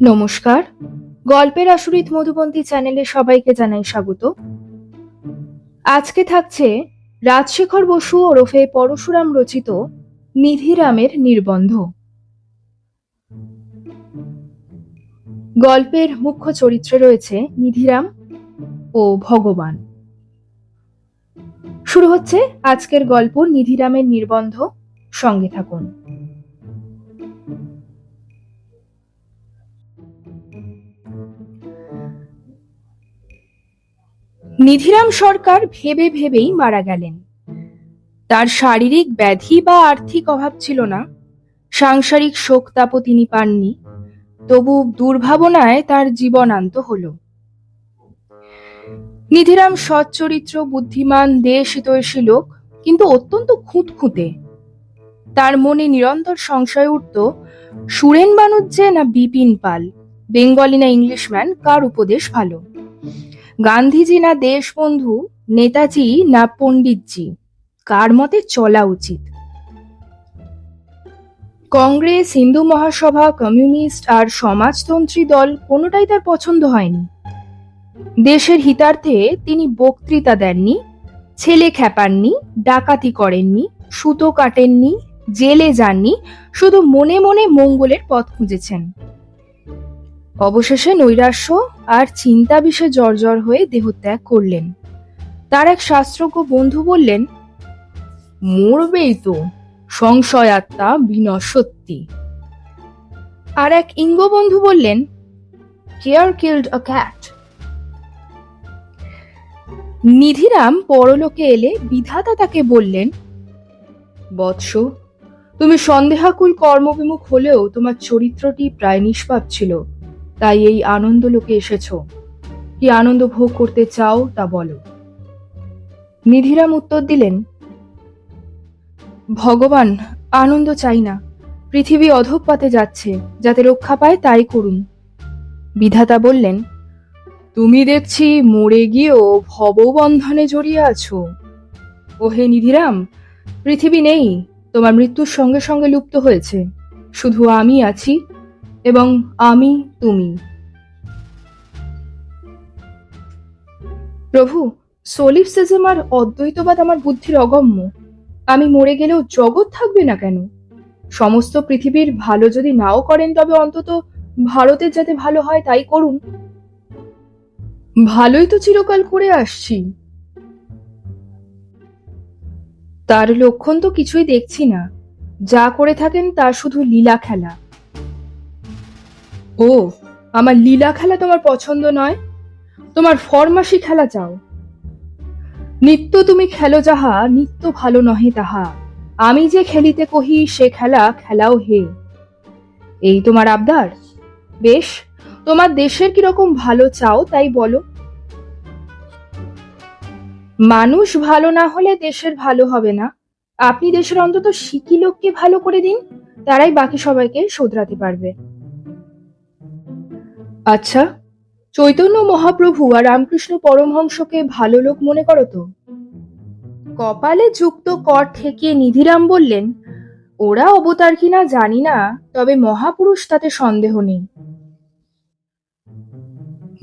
নমস্কার। গল্পের আসরিত মধুবন্তী চ্যানেলে সবাইকে জানাই স্বাগত। আজকে থাকছে রাজশেখর বসু ওরফে পরশুরাম রচিত নিধিরামের নির্বন্ধ। গল্পের মুখ্য চরিত্রে রয়েছে নিধিরাম ও ভগবান। শুরু হচ্ছে আজকের গল্প নিধিরামের নির্বন্ধ। সঙ্গে থাকুন। নিধিরাম সরকার ভেবে ভেবেই মারা গেলেন। তার শারীরিক ব্যাধি বা আর্থিক অভাব ছিল না। সাংসারিক শোক তাপও তিনি পাননি। তবু দুর্ভাবনায় তার জীবনান্ত হল। নিধিরাম সচ্চরিত্র, বুদ্ধিমান দেশ হিতৈষী লোক, কিন্তু অত্যন্ত খুঁতখুঁতে। তার মনে নিরন্তর সংশয় উঠত, সুরেন বানুজ্জে না বিপিন পাল, বেঙ্গলি না ইংলিশম্যান কার উপদেশ ভালো? গান্ধীজি না দেশবন্ধু, নেতাজি না পণ্ডিতজি, কার মতে চলা উচিত? কংগ্রেস, হিন্দু মহাসভা, কমিউনিস্ট আর সমাজতন্ত্রী দল কোনোটাই তার পছন্দ হয়নি। দেশের হিতার্থে তিনি বক্তৃতা দেননি, ছেলে খেপাননি ডাকাতি করেননি, সুতো কাটেননি জেলে যাননি, শুধু মনে মনে মঙ্গলের পথ খুঁজেছেন। অবশেষে নৈরাশ্য আর চিন্তা বিষে জর্জর হয়ে দেহত্যাগ করলেন। তার এক শাস্ত্রজ্ঞ বন্ধু বললেন, মরবেই তো, সংশয় আত্মা বিনশ্বত্তি আর এক ইঙ্গ বন্ধু বললেন care killed a cat Nidhiram পরলোকে এলে বিধাতা তাকে বললেন, বৎস তুমি সন্দেহাকুল কর্মবিমুখ হলেও তোমার চরিত্রটি প্রায় নিষ্পাপ ছিল। তাই এই আনন্দ লোকে এসেছ। কি আনন্দ ভোগ করতে চাও তা বলো। নিধিরাম উত্তর দিলেন, ভগবান, আনন্দ চাই না। পৃথিবী অধঃপাতে যাচ্ছে, যাতে রক্ষা পায় তাই করুন। বিধাতা বললেন, তুমি দেখছি মরে গিয়েও ভববন্ধনে জড়িয়ে আছো। ওহে নিধিরাম, পৃথিবী নেই তোমার মৃত্যুর সঙ্গে সঙ্গে লুপ্ত হয়েছে। শুধু আমি আছি এবং আমি তুমি। প্রভু, সোলিপসিজম আর অদ্বৈতবাদ আমার বুদ্ধির অগম্য। আমি মরে গেলেও জগৎ থাকবে না কেন? সমস্ত পৃথিবীর ভালো যদি নাও করেন, তবে অন্তত ভারতের যাতে ভালো হয় তাই করুন। ভালোই তো চিরকাল করে আসছি। তার লক্ষণ তো কিছুই দেখছি না। যা করে থাকেন তা শুধু লীলা খেলা। ও, আমার লীলা খেলা তোমার পছন্দ নয়? তোমার ফরমাসি খেলা চাও। নিত্য তুমি খেলো যাহা, নিত্য ভালো নহে তাহা। আমি যে খেলিতে কহি, সে খেলা খেলাও হে। এই তোমার আবদার? বেশ, তোমার দেশের কীরকম ভালো চাও তাই বলো। মানুষ ভালো না হলে দেশের ভালো হবে না। আপনি দেশের অন্তত শিকি লোককে ভালো করে দিন, তারাই বাকি সবাইকে শোধরাতে পারবে। আচ্ছা চৈতন্য মহাপ্রভু আর রামকৃষ্ণ পরমহংসকে ভালো লোক মনে করো তো? কপালে যুক্ত কর থেকে নিধিরাম বললেন, ওরা অবতার কিনা জানি না, তবে মহাপুরুষ তাতে সন্দেহ নেই।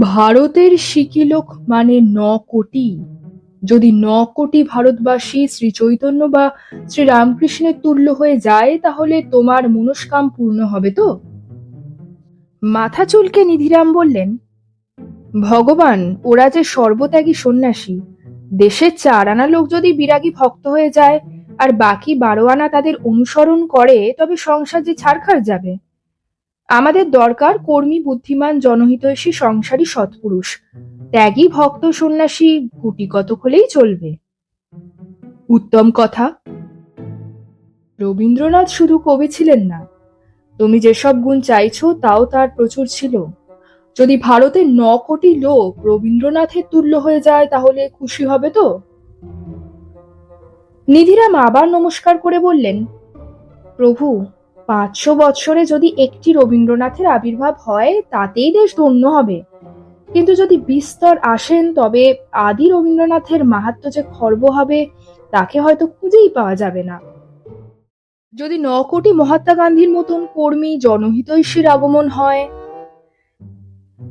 ভারতের সিকিলোক মানে ন কোটি। যদি ন কোটি ভারতবাসী শ্রী চৈতন্য বা শ্রী রামকৃষ্ণের তুল্য হয়ে যায়, তাহলে তোমার মনস্কাম পূর্ণ হবে তো? মাথা চুলকে নিধিরাম বললেন, ভগবান, ওরা যে সর্বত্যাগী সন্ন্যাসী, দেশের চার আনা লোক যদি বিরাগী ভক্ত হয়ে যায়, আর বাকি বারো আনা তাদের অনুসরণ করে, তবে সংসার যে ছাড়খাড় যাবে। আমাদের দরকার কর্মী বুদ্ধিমান জনহিতৈষী সংসারী সৎপুরুষ। ত্যাগী ভক্ত সন্ন্যাসী গুটি কতক হলেই চলবে। উত্তম কথা। রবীন্দ্রনাথ শুধু কবি ছিলেন না। তুমি যেসব গুণ চাইছো তাও তার প্রচুর ছিল। যদি ভারতের ন কোটি লোক রবীন্দ্রনাথের তুল্য হয়ে যায় তাহলে খুশি হবে তো? নিধিরাম আবার নমস্কার করে বললেন, প্রভু পাঁচশো বৎসরে যদি একটি রবীন্দ্রনাথের আবির্ভাব হয়, তাতেই দেশ ধন্য হবে। কিন্তু যদি বিস্তর আসেন, তবে আদি রবীন্দ্রনাথের মাহাত্ম যে খর্ব হবে, তাকে হয়তো খুঁজেই পাওয়া যাবে না। যদি ন কোটি মহাত্মা গান্ধীর মতন কর্মী জনহিতৈষীর আগমন হয়,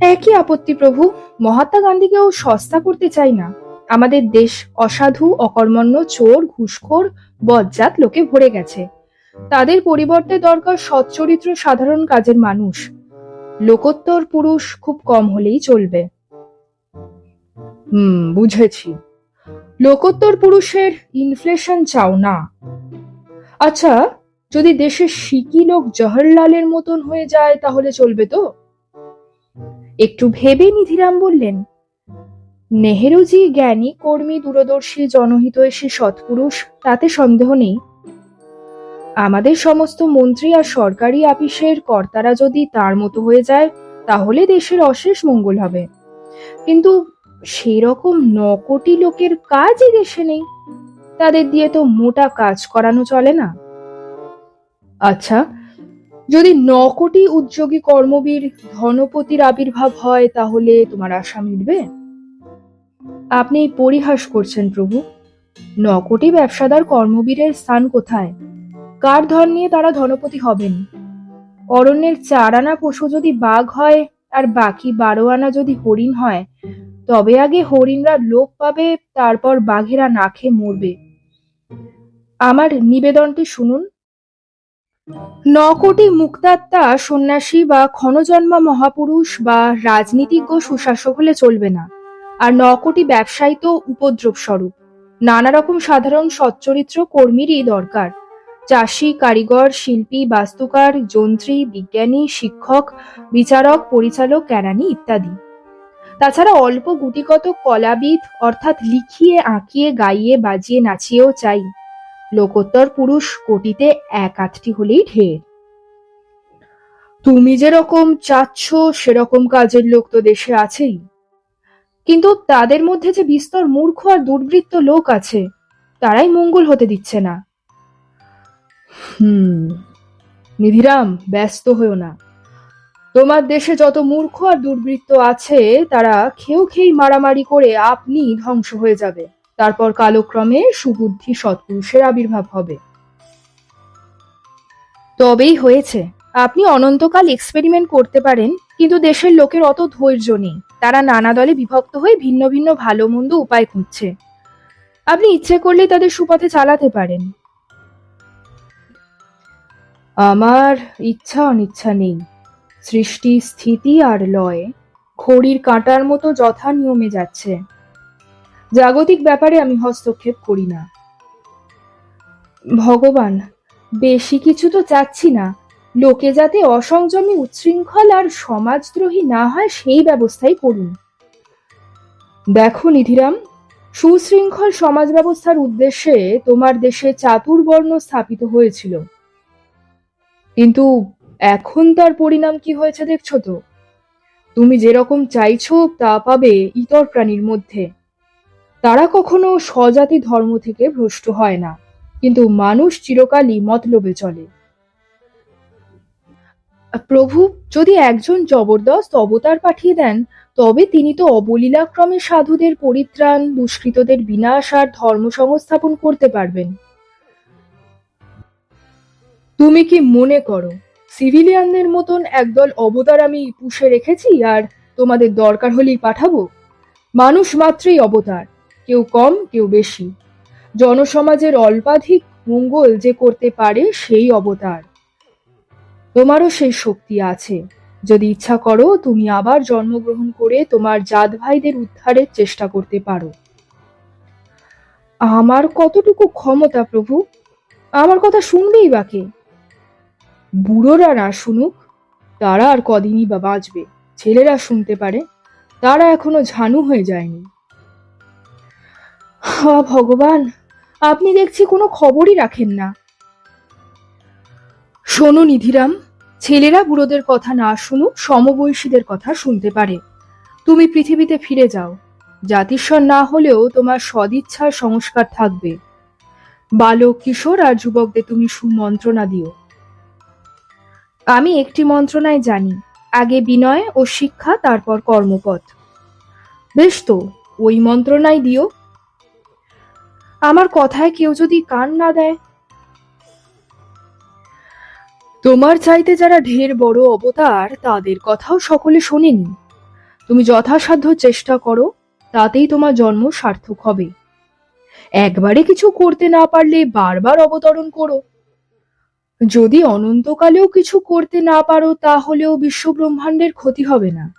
একই আপত্তি প্রভু, মহাত্মা গান্ধীকেও সস্তা করতে চাই না। আমাদের দেশ অসাধু, অকর্মণ্য, চোর, ঘুষখোর, বজ্জাত লোকে ভরে গেছে। তাদের পরিবর্তে দরকার সচ্চরিত্র সাধারণ কাজের মানুষ। লোকোত্তর পুরুষ খুব কম হলেই চলবে। হুম, বুঝেছি। লোকোত্তর পুরুষের ইনফ্লেশন চাও না। আচ্ছা যদি দেশের সিকি লোক জওহরলালের মতন হয়ে যায় তাহলে চলবে তো? একটু ভেবে নিধিরাম বললেন, নেহেরুজি জ্ঞানী, কর্মী, দূরদর্শী, জনহিতৈষী, সৎপুরুষ, তাতে সন্দেহ নেই। আমাদের সমস্ত মন্ত্রী আর সরকারি আপিসের কর্তারা যদি তার মতো হয়ে যায়, তাহলে দেশের অশেষ মঙ্গল হবে। কিন্তু সেরকম ন কোটি লোকের কাজই দেশে নেই। তাদের দিয়ে তো মোটা কাজ করানো চলে না। আচ্ছা যদি ন কোটি উদ্যোগী কর্মবীর ধনপতির আবির্ভাব হয়, তাহলে তোমার আশা মিটবে? আপনি পরিহাস করছেন প্রভু। ন কোটি ব্যবসাদার কর্মবীরের স্থান কোথায়? কার ধন নিয়ে তারা ধনপতি হবেন? অরণ্যের চার আনা পশু যদি বাঘ হয়, আর বাকি বারো আনা যদি হরিণ হয়, তবে আগে হরিণরা লোপ পাবে, তারপর বাঘেরা না খেয়ে মরবে। আমার নিবেদনটি শুনুন। ন কোটি মুক্তাত্মা সন্ন্যাসী বা ক্ষণজন্মা মহাপুরুষ বা রাজনীতিজ্ঞ সুশাসক হলে চলবে না, আর ন কোটি ব্যবসায়ী তো উপদ্রব স্বরূপ নানা রকম সাধারণ সচ্চরিত্র কর্মীরই দরকার। চাষি, কারিগর, শিল্পী, বাস্তুকার, যন্ত্রী, বিজ্ঞানী, শিক্ষক, বিচারক, পরিচালক কেরানি ইত্যাদি। তাছাড়া অল্প গুটিকত কলাবিদ, অর্থাৎ লিখিয়ে, আঁকিয়ে, গাইয়ে, বাজিয়ে, নাচিয়েও চাই। লোকোত্তর পুরুষ কোটিতে এক আধটি হলেই ঢের। তুমি যেরকম চাচ্ছ, সেরকম কাজের লোক তো দেশে আছেই। কিন্তু তাদের মধ্যে যে বিস্তর মূর্খ আর দুর্বৃত্ত লোক আছে, তারাই মঙ্গল হতে দিচ্ছে না। হুম, নিধিরাম, ব্যস্ত হয়েও না। তোমার দেশে যত মূর্খ আর দুর্বৃত্ত আছে, তারা খেউ খেই মারামারি করে আপনি ধ্বংস হয়ে যাবে। তারপর কালক্রমে সুবুদ্ধি সৎপুরুষের আবির্ভাব হবে। তবেই হয়েছে। আপনি অনন্তকাল এক্সপেরিমেন্ট করতে পারেন, কিন্তু দেশের লোকের অত ধৈর্য নেই। তারা নানা দলে বিভক্ত হয়ে ভিন্ন ভিন্ন ভালো মন্দ উপায় খুঁজছে। আপনি ইচ্ছে করলে তাদের সুপথে চালাতে পারেন। আমার ইচ্ছা অনিচ্ছা নেই। সৃষ্টি, স্থিতি আর লয়, ঘড়ির কাঁটার মতো যথা নিয়মে যাচ্ছে। জাগতিক ব্যাপারে আমি হস্তক্ষেপ করি না। ভগবান, বেশি কিছু তো চাচ্ছি না। লোকে যাতে অসংযমী উচ্ছৃঙ্খল আর সমাজদ্রোহী না হয়, সেই ব্যবস্থাই করুন। দেখো নিধিরাম, সুশৃঙ্খল সমাজ ব্যবস্থার উদ্দেশ্যে তোমার দেশে চাতুর্বর্ণ স্থাপিত হয়েছিল। কিন্তু এখন তার পরিণাম কি হয়েছে দেখছ তো? তুমি যেরকম চাইছো, তা পাবে ইতর প্রাণীর মধ্যে। তারা কখনো স্বজাতি ধর্ম থেকে ভ্রষ্ট হয় না, কিন্তু মানুষ চিরকালই মতলবে চলে। প্রভু, যদি একজন জবরদস্ত অবতার পাঠিয়ে দেন, তবে তিনি তো অবলীলাক্রমে সাধুদের পরিত্রাণ, দুষ্কৃতদের বিনাশ আর ধর্ম সংস্থাপন করতে পারবেন। তুমি কি মনে করো, সিভিলিয়ানদের মতন একদল অবতার আমি পুষে রেখেছি আর তোমাদের দরকার হলেই পাঠাবো? মানুষ মাত্রই অবতার, কেউ কম, কেউ বেশি। জনসমাজের অল্পাধিক মঙ্গল যে করতে পারে সেই অবতার। তোমারও সেই শক্তি আছে। যদি ইচ্ছা করো, তুমি আবার জন্মগ্রহণ করে তোমার জাত ভাইদের উদ্ধারের চেষ্টা করতে পারো। আমার কতটুকু ক্ষমতা প্রভু? আমার কথা শুনবেই বাকে বুড়োরা না শুনুক, তারা আর কদিনই বা বাঁচবে, ছেলেরা শুনতে পারে, তারা এখনও ঝানু হয়ে যায়নি। ভগবান, আপনি দেখছি কোনো খবরই রাখেন না। শোনো নিধিরাম, ছেলেরা বুড়োদের কথা না শুনুক, সমবয়সীদের কথা শুনতে পারে। তুমি পৃথিবীতে ফিরে যাও, জাতিস্বর না হলেও তোমার সদিচ্ছার সংস্কার থাকবে। বালক, কিশোর আর যুবকদের তুমি সুমন্ত্রণা দিও। আমি একটি মন্ত্রণায় জানি, আগে বিনয় ও শিক্ষা, তারপর কর্মপথ। বেশ তো, ওই মন্ত্রণায় দিও। আমার কথায় কেউ যদি কান না দেয়। তোমার চাইতে যারা ঢের বড় অবতার, তাদের কথাও সকলে শোনেনি। তুমি যথাসাধ্য চেষ্টা করো, তাতেই তোমার জন্ম সার্থক হবে। একবারে কিছু করতে না পারলে বারবার অবতরণ করো। যদি অনন্তকালেও কিছু করতে না পারো, তাহলেও বিশ্ব ব্রহ্মাণ্ডের ক্ষতি হবে না।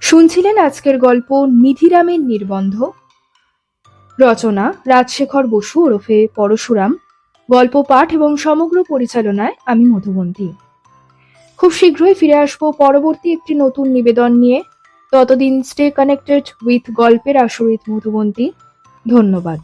শুনছিলেন আজকের গল্প নিধিরামের নির্বন্ধ। রচনা রাজশেখর বসু ওরফে পরশুরাম। গল্প পাঠ এবং সমগ্র পরিচালনায় আমি মধুবন্তী। খুব শীঘ্রই ফিরে আসব পরবর্তী একটি নতুন নিবেদন নিয়ে। ততদিন স্টে কানেক্টেড উইথ গল্পের আসরিত মধুবন্তী ধন্যবাদ।